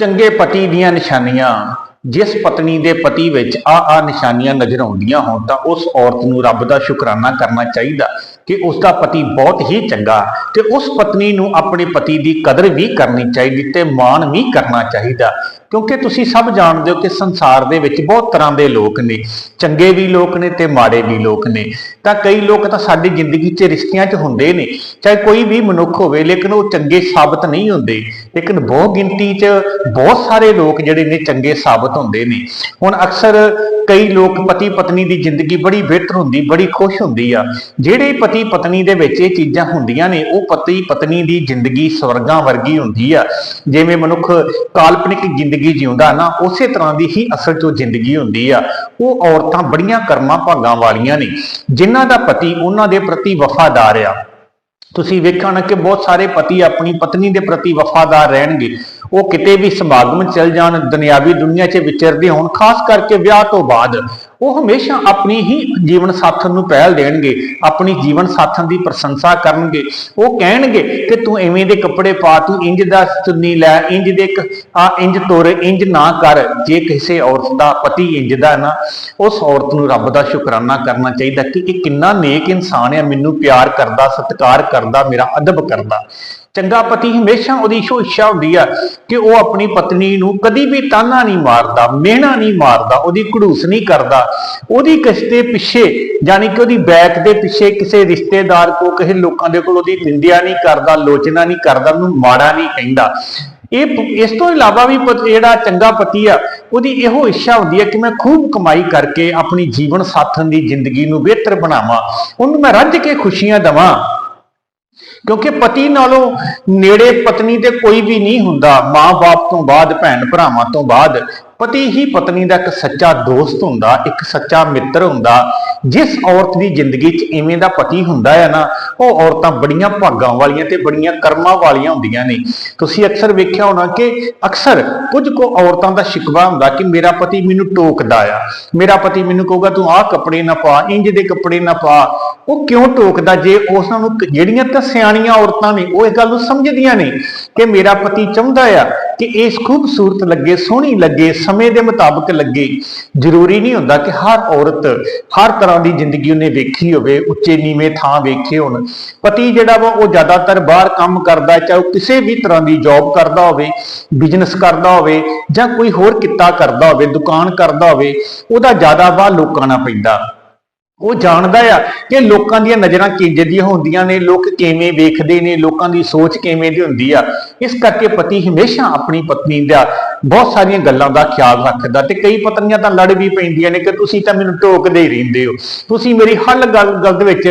ਚੰਗੇ ਪਤੀ ਦੀਆਂ ਨਿਸ਼ਾਨੀਆਂ। ਜਿਸ ਪਤਨੀ ਦੇ ਪਤੀ ਵਿੱਚ ਆ ਆ ਨਿਸ਼ਾਨੀਆਂ ਨਜ਼ਰ ਆਉਂਦੀਆਂ ਹੋਣ ਤਾਂ ਉਸ ਔਰਤ ਨੂੰ ਰੱਬ ਦਾ ਸ਼ੁਕਰਾਨਾ ਕਰਨਾ ਚਾਹੀਦਾ। ਕਿ ਉਸ ਦਾ ਪਤੀ ਬਹੁਤ ਹੀ ਚੰਗਾ ਤੇ ਉਸ ਪਤਨੀ ਨੂੰ ਆਪਣੇ ਪਤੀ ਦੀ ਕਦਰ ਵੀ ਕਰਨੀ ਚਾਹੀਦੀ ਤੇ ਮਾਣ ਵੀ ਕਰਨਾ ਚਾਹੀਦਾ। ਕਿਉਂਕਿ ਤੁਸੀਂ ਸਭ ਜਾਣਦੇ ਹੋ ਕਿ ਸੰਸਾਰ ਦੇ ਵਿੱਚ ਬਹੁਤ ਤਰ੍ਹਾਂ ਦੇ ਲੋਕ ਨੇ, ਚੰਗੇ ਵੀ ਲੋਕ ਨੇ ਤੇ ਮਾੜੇ ਵੀ ਲੋਕ ਨੇ। ਤਾਂ ਕਈ ਲੋਕ ਤਾਂ ਸਾਡੀ ਜ਼ਿੰਦਗੀ 'ਚ ਰਿਸ਼ਤਿਆਂ 'ਚ ਹੁੰਦੇ ਨੇ, ਚਾਹੇ ਕੋਈ ਵੀ ਮਨੁੱਖ ਹੋਵੇ, ਲੇਕਿਨ ਉਹ ਚੰਗੇ ਸਾਬਤ ਨਹੀਂ ਹੁੰਦੇ। ਲੇਕਿਨ ਬਹੁ ਗਿਣਤੀ 'ਚ ਬਹੁਤ ਸਾਰੇ ਲੋਕ ਜਿਹੜੇ ਨੇ ਚੰਗੇ ਸਾਬਤ ਹੁੰਦੇ ਨੇ। ਹੁਣ ਅਕਸਰ ਕਈ ਲੋਕ ਪਤੀ ਪਤਨੀ ਦੀ ਜ਼ਿੰਦਗੀ ਬੜੀ ਬਿਹਤਰ ਹੁੰਦੀ, ਬੜੀ ਖੁਸ਼ ਹੁੰਦੀ ਆ। ਜਿਹੜੇ ਪਤੀ ਪਤਨੀ ਦੇ ਵਿੱਚ ਇਹ ਚੀਜ਼ਾਂ ਹੁੰਦੀਆਂ ਨੇ, ਉਹ ਪਤੀ ਪਤਨੀ ਦੀ ਜ਼ਿੰਦਗੀ ਸਵਰਗਾਂ ਵਰਗੀ ਹੁੰਦੀ ਆ। ਜਿਵੇਂ ਮਨੁੱਖ ਕਾਲਪਨਿਕ ਜ਼ਿੰਦਗੀ ਜਿਉਂਦਾ ਨਾ, ਉਸੇ ਤਰ੍ਹਾਂ ਦੀ ਹੀ ਅਸਲ 'ਚ ਜ਼ਿੰਦਗੀ ਹੁੰਦੀ ਆ। ਉਹ ਔਰਤਾਂ ਬੜੀਆਂ ਕਰਮਾਂ ਭਾਗਾਂ ਵਾਲੀਆਂ ਨੇ, ਜਿਨ੍ਹਾਂ ਦਾ ਪਤੀ ਉਹਨਾਂ ਦੇ ਪ੍ਰਤੀ ਵਫਾਦਾਰ ਆ। ਤੁਸੀਂ ਵੇਖਣਾ ਕਿ ਬਹੁਤ ਸਾਰੇ ਪਤੀ ਆਪਣੀ ਪਤਨੀ ਦੇ ਪ੍ਰਤੀ ਵਫਾਦਾਰ ਰਹਿਣਗੇ। ਉਹ ਕਿਤੇ ਵੀ ਸਮਾਗਮ 'ਚ ਚਲ ਜਾਣ, ਦੁਨਿਆਵੀ ਦੁਨੀਆ 'ਚ ਵਿਚਰਦੇ ਹੋਣ, ਖਾਸ ਕਰਕੇ ਵਿਆਹ ਤੋਂ ਬਾਅਦ, ਉਹ ਹਮੇਸ਼ਾ ਆਪਣੀ ਹੀ ਜੀਵਨ ਸਾਥਣ ਨੂੰ ਪਹਿਲ ਦੇਣਗੇ, ਆਪਣੀ ਜੀਵਨ ਸਾਥਣ ਦੀ ਪ੍ਰਸ਼ੰਸਾ ਕਰਨਗੇ। ਉਹ ਕਹਿਣਗੇ ਕਿ ਤੂੰ ਐਵੇਂ ਦੇ ਕੱਪੜੇ ਪਾ, ਤੂੰ ਇੰਜ ਦਾ ਚੁੰਨੀ ਲੈ, ਇੰਜ ਦੇ ਆ ਇੰਜ ਤੁਰ, ਇੰਜ ਨਾ ਕਰ, ਜੇ ਕਿਸੇ ਔਰਤ ਦਾ ਪਤੀ ਇੰਜ ਦਾ ਨਾ, ਉਸ ਔਰਤ ਨੂੰ ਰੱਬ ਦਾ ਸ਼ੁਕਰਾਨਾ ਕਰਨਾ ਚਾਹੀਦਾ ਕਿ ਇਹ ਕਿੰਨਾ ਨੇਕ ਇਨਸਾਨ ਹੈ ਮੈਨੂੰ ਪਿਆਰ ਕਰਦਾ, ਸਤਿਕਾਰ ਕਰਦਾ, ਮੇਰਾ ਅਦਬ ਕਰਦਾ। ਚੰਗਾ ਪਤੀ ਹਮੇਸ਼ਾ ਉਹਦੀ ਇਹੋ ਇੱਛਾ ਹੁੰਦੀ ਆ ਕਿ ਉਹ ਆਪਣੀ ਪਤਨੀ ਨੂੰ ਕਦੀ ਵੀ ਤਾਨਾ ਨਹੀਂ ਮਾਰਦਾ, ਮਿਹਣਾ ਨਹੀਂ ਮਾਰਦਾ, ਉਹਦੀ ਘੜੂਸ ਨਹੀਂ ਕਰਦਾ। ਉਹਦੀ ਕਿਸੇ ਪਿੱਛੇ ਯਾਨੀ ਕਿ ਉਹਦੀ ਬੈਕ ਦੇ ਪਿੱਛੇ ਕਿਸੇ ਰਿਸ਼ਤੇਦਾਰ ਕੋ ਕਿਸੇ ਲੋਕਾਂ ਦੇ ਕੋਲ ਉਹਦੀ ਨਿੰਦਿਆ ਨਹੀਂ ਕਰਦਾ, ਲੋਚਨਾ ਨਹੀਂ ਕਰਦਾ, ਉਹਨੂੰ ਮਾੜਾ ਨਹੀਂ ਕਹਿੰਦਾ। ਇਹ ਇਸ ਤੋਂ ਇਲਾਵਾ ਵੀ ਪਤ- ਜਿਹੜਾ ਚੰਗਾ ਪਤੀ ਆ, ਉਹਦੀ ਇਹੋ ਇੱਛਾ ਹੁੰਦੀ ਹੈ ਕਿ ਮੈਂ ਖੂਬ ਕਮਾਈ ਕਰਕੇ ਆਪਣੀ ਜੀਵਨ ਸਾਥਣ ਦੀ ਜ਼ਿੰਦਗੀ ਨੂੰ ਬਿਹਤਰ ਬਣਾਵਾਂ। ਉਹਨੂੰ ਮੈਂ ਰੱਜ ਕੇ ਖੁਸ਼ੀਆਂ ਦਵਾਂ। ਕਿਉਂਕਿ ਪਤੀ ਨਾਲੋਂ ਨੇੜੇ ਪਤਨੀ ਤੇ ਕੋਈ ਵੀ ਨਹੀਂ ਹੁੰਦਾ ਮਾਂ-ਬਾਪ ਤੋਂ ਬਾਅਦ, ਭੈਣ ਭਰਾਵਾਂ ਤੋਂ ਬਾਅਦ, ਪਤੀ ਹੀ ਪਤਨੀ ਦਾ ਇੱਕ ਸੱਚਾ ਦੋਸਤ ਹੁੰਦਾ, ਇੱਕ ਸੱਚਾ ਮਿੱਤਰ ਹੁੰਦਾ। ਜਿਸ ਔਰਤ ਦੀ ਜ਼ਿੰਦਗੀ 'ਚ ਇਵੇਂ ਦਾ ਪਤੀ ਹੁੰਦਾ ਹੈ ਨਾ, ਉਹ ਔਰਤਾਂ ਬੜੀਆਂ ਭਾਗਾਂ ਵਾਲੀਆਂ ਤੇ ਬੜੀਆਂ ਕਰਮਾਂ ਵਾਲੀਆਂ ਹੁੰਦੀਆਂ ਨੇ। ਤੁਸੀਂ ਅਕਸਰ ਵੇਖਿਆ ਹੋਣਾ ਕਿ ਅਕਸਰ ਕੁਝ ਕੁ ਔਰਤਾਂ ਦਾ ਸ਼ਿਕਵਾ ਹੁੰਦਾ ਕਿ ਮੇਰਾ ਪਤੀ ਮੈਨੂੰ ਟੋਕਦਾ ਆ, ਮੇਰਾ ਪਤੀ ਮੈਨੂੰ ਕਹੂਗਾ, ਤੂੰ ਆਹ ਕੱਪੜੇ ਨਾ ਪਾ, ਇੰਜ ਦੇ ਕੱਪੜੇ ਨਾ ਪਾ। ਉਹ ਕਿਉਂ ਟੋਕਦਾ ਜੇ ਉਸ ਨੂੰ ਜਿਹੜੀਆਂ ਤਾਂ ਸਿਆਣੀਆਂ ਔਰਤਾਂ ਨੇ, ਉਹ ਇਸ ਗੱਲ ਨੂੰ ਸਮਝਦੀਆਂ ਨੇ ਕਿ ਮੇਰਾ ਪਤੀ ਚਾਹੁੰਦਾ ਆ ਕਿ ਇਸ ਖੂਬਸੂਰਤ ਲੱਗੇ, ਸੋਹਣੀ ਲੱਗੇ, ਸਮੇਂ ਦੇ ਮੁਤਾਬਕ ਲੱਗੇ। ਜ਼ਰੂਰੀ ਨਹੀਂ ਹੁੰਦਾ ਕਿ ਹਰ ਔਰਤ ਹਰ ਤਰ੍ਹਾਂ ਦੀ ਜ਼ਿੰਦਗੀ ਉਹਨੇ ਵੇਖੀ ਹੋਵੇ, ਉੱਚੇ ਨੀਵੇਂ ਥਾਂ ਵੇਖੇ ਹੋਣ। ਪਤੀ ਜਿਹੜਾ ਵਾ, ਉਹ ਜ਼ਿਆਦਾਤਰ ਬਾਹਰ ਕੰਮ ਕਰਦਾ, ਚਾਹੇ ਉਹ ਕਿਸੇ ਵੀ ਤਰ੍ਹਾਂ ਦੀ ਜੌਬ ਕਰਦਾ ਹੋਵੇ ਬਿਜ਼ਨਸ ਕਰਦਾ ਹੋਵੇ, ਜਾਂ ਕੋਈ ਹੋਰ ਕਿੱਤਾ ਕਰਦਾ ਹੋਵੇ, ਦੁਕਾਨ ਕਰਦਾ ਹੋਵੇ, ਉਹਦਾ ਜ਼ਿਆਦਾ ਵਾਹ ਲੋਕਾਂ ਨਾਲ ਪੈਂਦਾ। ਉਹ ਜਾਣਦਾ ਆ ਕਿ ਲੋਕਾਂ ਦੀਆਂ ਨਜ਼ਰਾਂ ਕਿੰਜ ਦੀਆਂ ਹੁੰਦੀਆਂ ਨੇ, ਲੋਕ ਕਿਵੇਂ ਵੇਖਦੇ ਨੇ, ਲੋਕਾਂ ਦੀ ਸੋਚ ਕਿਵੇਂ ਦੀ ਹੁੰਦੀ ਆ। ਇਸ ਕਰਕੇ ਪਤੀ ਹਮੇਸ਼ਾ ਆਪਣੀ ਪਤਨੀ ਦਾ ਬਹੁਤ ਸਾਰੀਆਂ ਗੱਲਾਂ ਦਾ ਖਿਆਲ ਰੱਖਦਾ ਤੇ ਕਈ ਪਤਨੀਆਂ ਤਾਂ ਲੜ ਵੀ ਪੈਂਦੀਆਂ ਨੇ ਕਿ ਤੁਸੀਂ ਤਾਂ ਮੈਨੂੰ ਟੋਕਦੇ ਹੀ ਰਹਿੰਦੇ ਹੋ। ਤੁਸੀਂ ਮੇਰੀ ਹਰ ਗੱਲ ਗੱਲ ਦੇ ਵਿੱਚ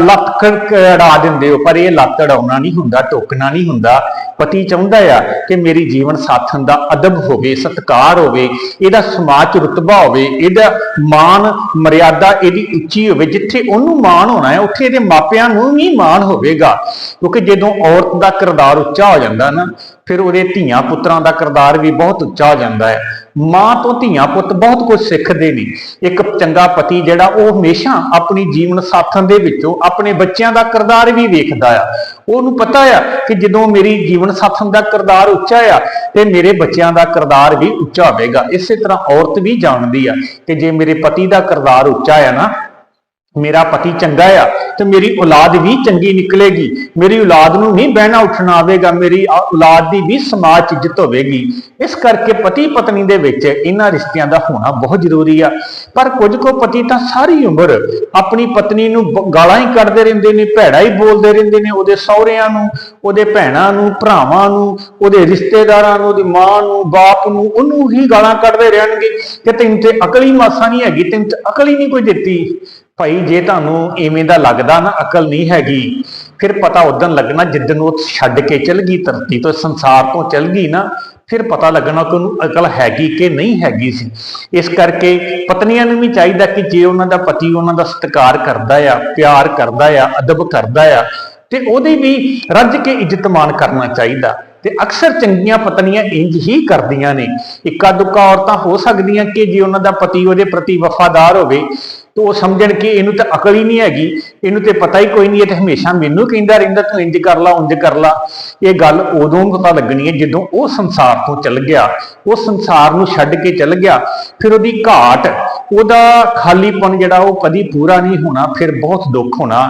ਲੱਤ ਕੜਾ ਦਿੰਦੇ ਹੋ, ਪਰ ਇਹ ਲੱਤ ਅੜਾਉਣਾ ਨਹੀਂ ਹੁੰਦਾ, ਟੋਕਣਾ ਨਹੀਂ ਹੁੰਦਾ। ਪਤੀ ਚਾਹੁੰਦਾ ਆ ਕਿ ਮੇਰੀ ਜੀਵਨ ਸਾਥਣ ਦਾ ਅਦਬ ਹੋਵੇ, ਸਤਿਕਾਰ ਹੋਵੇ, ਇਹਦਾ ਸਮਾਜ 'ਚ ਰੁਤਬਾ ਹੋਵੇ, ਇਹਦਾ ਮਾਣ, ਮਰਿਆਦਾ ਇਹਦੀ ਉੱਚੀ ਹੋਵੇ, ਜਿੱਥੇ ਉਹਨੂੰ ਮਾਣ ਹੋਣਾ ਹੈ, ਉੱਥੇ ਇਹਦੇ ਮਾਪਿਆਂ ਨੂੰ ਵੀ ਮਾਣ ਹੋਵੇਗਾ। ਕਿਉਂਕਿ ਜਦੋਂ ਔਰਤ ਦਾ ਕਿਰਦਾਰ ਉੱਚਾ ਹੋ ਜਾਂਦਾ ਨਾ ਫਿਰ ਉਹਦੇ ਧੀਆਂ ਪੁੱਤਰਾਂ ਦਾ ਕਿਰਦਾਰ ਵੀ ਬਹੁਤ ਉੱਚਾ ਹੋ ਜਾਂਦਾ ਹੈ। ਮਾਂ ਤੋਂ ਧੀਆਂ ਪੁੱਤ ਬਹੁਤ ਕੁਝ ਸਿੱਖਦੇ ਨੇ। ਇੱਕ ਚੰਗਾ ਪਤੀ ਜਿਹੜਾ ਉਹ ਹਮੇਸ਼ਾ ਆਪਣੀ ਜੀਵਨ ਸਾਥਣ ਦੇ ਵਿੱਚੋਂ ਆਪਣੇ ਬੱਚਿਆਂ ਦਾ ਕਿਰਦਾਰ ਵੀ ਵੇਖਦਾ ਆ। ਉਹਨੂੰ ਪਤਾ ਆ ਕਿ ਜਦੋਂ ਮੇਰੀ ਜੀਵਨ ਸਾਥਣ ਦਾ ਕਿਰਦਾਰ ਉੱਚਾ ਆ, ਤੇ ਮੇਰੇ ਬੱਚਿਆਂ ਦਾ ਕਿਰਦਾਰ ਵੀ ਉੱਚਾ ਹੋਵੇਗਾ। ਇਸੇ ਤਰ੍ਹਾਂ ਔਰਤ ਵੀ ਜਾਣਦੀ ਆ ਕਿ ਜੇ ਮੇਰੇ ਪਤੀ ਦਾ ਕਿਰਦਾਰ ਉੱਚਾ ਆ ਨਾ ਮੇਰਾ ਪਤੀ ਚੰਗਾ ਆ ਤੇ ਮੇਰੀ ਔਲਾਦ ਵੀ ਚੰਗੀ ਨਿਕਲੇਗੀ। ਮੇਰੀ ਔਲਾਦ ਨੂੰ ਨਹੀਂ ਬਹਿਣਾ ਉੱਠਣਾ ਆਵੇਗਾ, ਮੇਰੀ ਔਲਾਦ ਦੀ ਵੀ ਸਮਾਜ 'ਚ ਇੱਜ਼ਤ ਹੋਵੇਗੀ। ਇਸ ਕਰਕੇ ਪਤੀ ਪਤਨੀ ਦੇ ਵਿੱਚ ਇਹਨਾਂ ਰਿਸ਼ਤਿਆਂ ਦਾ ਹੋਣਾ ਬਹੁਤ ਜ਼ਰੂਰੀ ਆ। ਪਰ ਕੁਝ ਕੋ ਪਤੀ ਤਾਂ ਸਾਰੀ ਉਮਰ ਆਪਣੀ ਪਤਨੀ ਨੂੰ ਗਾਲਾਂ ਹੀ ਕੱਢਦੇ ਰਹਿੰਦੇ ਨੇ, ਭੈੜਾ ਹੀ ਬੋਲਦੇ ਰਹਿੰਦੇ ਨੇ ਉਹਦੇ ਸਹੁਰਿਆਂ ਨੂੰ, ਉਹਦੇ ਭੈਣਾਂ ਨੂੰ, ਭਰਾਵਾਂ ਨੂੰ, ਉਹਦੇ ਰਿਸ਼ਤੇਦਾਰਾਂ ਨੂੰ, ਉਹਦੀ ਮਾਂ ਨੂੰ, ਬਾਪ ਨੂੰ, ਉਹਨੂੰ ਹੀ ਗਾਲਾਂ ਕੱਢਦੇ ਰਹਿਣਗੇ ਕਿ ਤੈਨੂੰ ਤੇ ਅਕਲ ਹੀ ਮਾਸਾ ਨਹੀਂ ਹੈਗੀ, ਤੈਨੂੰ ਤੇ ਅਕਲ ਹੀ ਨਹੀਂ ਕੋਈ ਦਿੱਤੀ। ਭਾਈ, ਜੇ ਤੁਹਾਨੂੰ ਇਵੇਂ ਦਾ ਲੱਗਦਾ ਨਾ, ਅਕਲ ਨਹੀਂ ਹੈਗੀ, ਫਿਰ ਪਤਾ ਉਦੋਂ ਲੱਗਣਾ ਜਿੱਦਨ ਉਹ ਛੱਡ ਕੇ ਚਲ ਗਈ, ਧਰਤੀ ਤੋਂ, ਸੰਸਾਰ ਤੋਂ ਚਲ ਗਈ ਨਾ, ਫਿਰ ਪਤਾ ਲੱਗਣਾ ਕਿ ਉਹਨੂੰ ਅਕਲ ਹੈਗੀ ਕਿ ਨਹੀਂ ਹੈਗੀ ਸੀ। ਇਸ ਕਰਕੇ ਪਤਨੀਆਂ ਨੂੰ ਵੀ ਚਾਹੀਦਾ ਕਿ ਜੇ ਉਹਨਾਂ ਦਾ ਪਤੀ ਉਹਨਾਂ ਦਾ ਸਤਿਕਾਰ ਕਰਦਾ ਆ, ਪਿਆਰ ਕਰਦਾ ਆ, ਅਦਬ ਕਰਦਾ ਆ, ਤੇ ਉਹਦੀ ਵੀ ਰੱਜ ਕੇ ਇੱਜ਼ਤ ਮਾਣ ਕਰਨਾ ਚਾਹੀਦਾ। ਤੇ ਅਕਸਰ ਚੰਗੀਆਂ ਪਤਨੀਆਂ ਇੰਜ ਹੀ ਕਰਦੀਆਂ ਨੇ। ਇੱਕਾ ਦੁੱਕਾ ਔਰਤਾਂ ਹੋ ਸਕਦੀਆਂ ਕਿ ਜੇ ਉਹਨਾਂ ਦਾ ਪਤੀ ਉਹਦੇ ਪ੍ਰਤੀ ਵਫਾਦਾਰ ਹੋਵੇ ਤੇ ਉਹ ਸਮਝਣ ਕਿ ਇਹਨੂੰ ਤਾਂ ਅਕਲ ਹੀ ਨਹੀਂ ਹੈਗੀ, ਇਹਨੂੰ ਤੇ ਪਤਾ ਹੀ ਕੋਈ ਨਹੀਂ ਹੈ ਤੇ ਹਮੇਸ਼ਾ ਮੈਨੂੰ ਕਹਿੰਦਾ ਰਹਿੰਦਾ, ਤੂੰ ਇੰਜ ਕਰ ਲਾ ਉਂਝ ਕਰ ਲਾ। ਇਹ ਗੱਲ ਉਦੋਂ ਪਤਾ ਲੱਗਣੀ ਹੈ ਜਦੋਂ ਉਹ ਸੰਸਾਰ ਤੋਂ ਚੱਲ ਗਿਆ। ਉਹ ਸੰਸਾਰ ਨੂੰ ਛੱਡ ਕੇ ਚੱਲ ਗਿਆ। ਫਿਰ ਉਹਦੀ ਘਾਟ, ਉਹਦਾ ਖਾਲੀਪਨ ਜਿਹੜਾ ਉਹ ਕਦੀ ਪੂਰਾ ਨਹੀਂ ਹੋਣਾ, ਫਿਰ ਬਹੁਤ ਦੁੱਖ ਹੋਣਾ।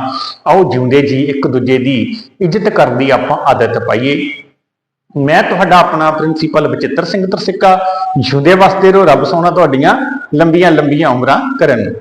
ਆਓ ਜਿਉਂਦੇ ਜੀ ਇੱਕ ਦੂਜੇ ਦੀ ਇੱਜ਼ਤ ਕਰਨ ਦੀ ਆਪਾਂ ਆਦਤ ਪਾਈਏ। ਮੈਂ ਤੁਹਾਡਾ ਆਪਣਾ ਪ੍ਰਿੰਸੀਪਲ ਬਚਿੱਤਰ ਸਿੰਘ ਤਰਸਿੱਕਾ, ਜਿਉਂਦੇ ਵਸਦੇ ਰਹੋ ਰੱਬ ਸੋਨਾ ਤੁਹਾਡੀਆਂ ਲੰਬੀਆਂ ਲੰਬੀਆਂ ਉਮਰਾਂ ਕਰਨ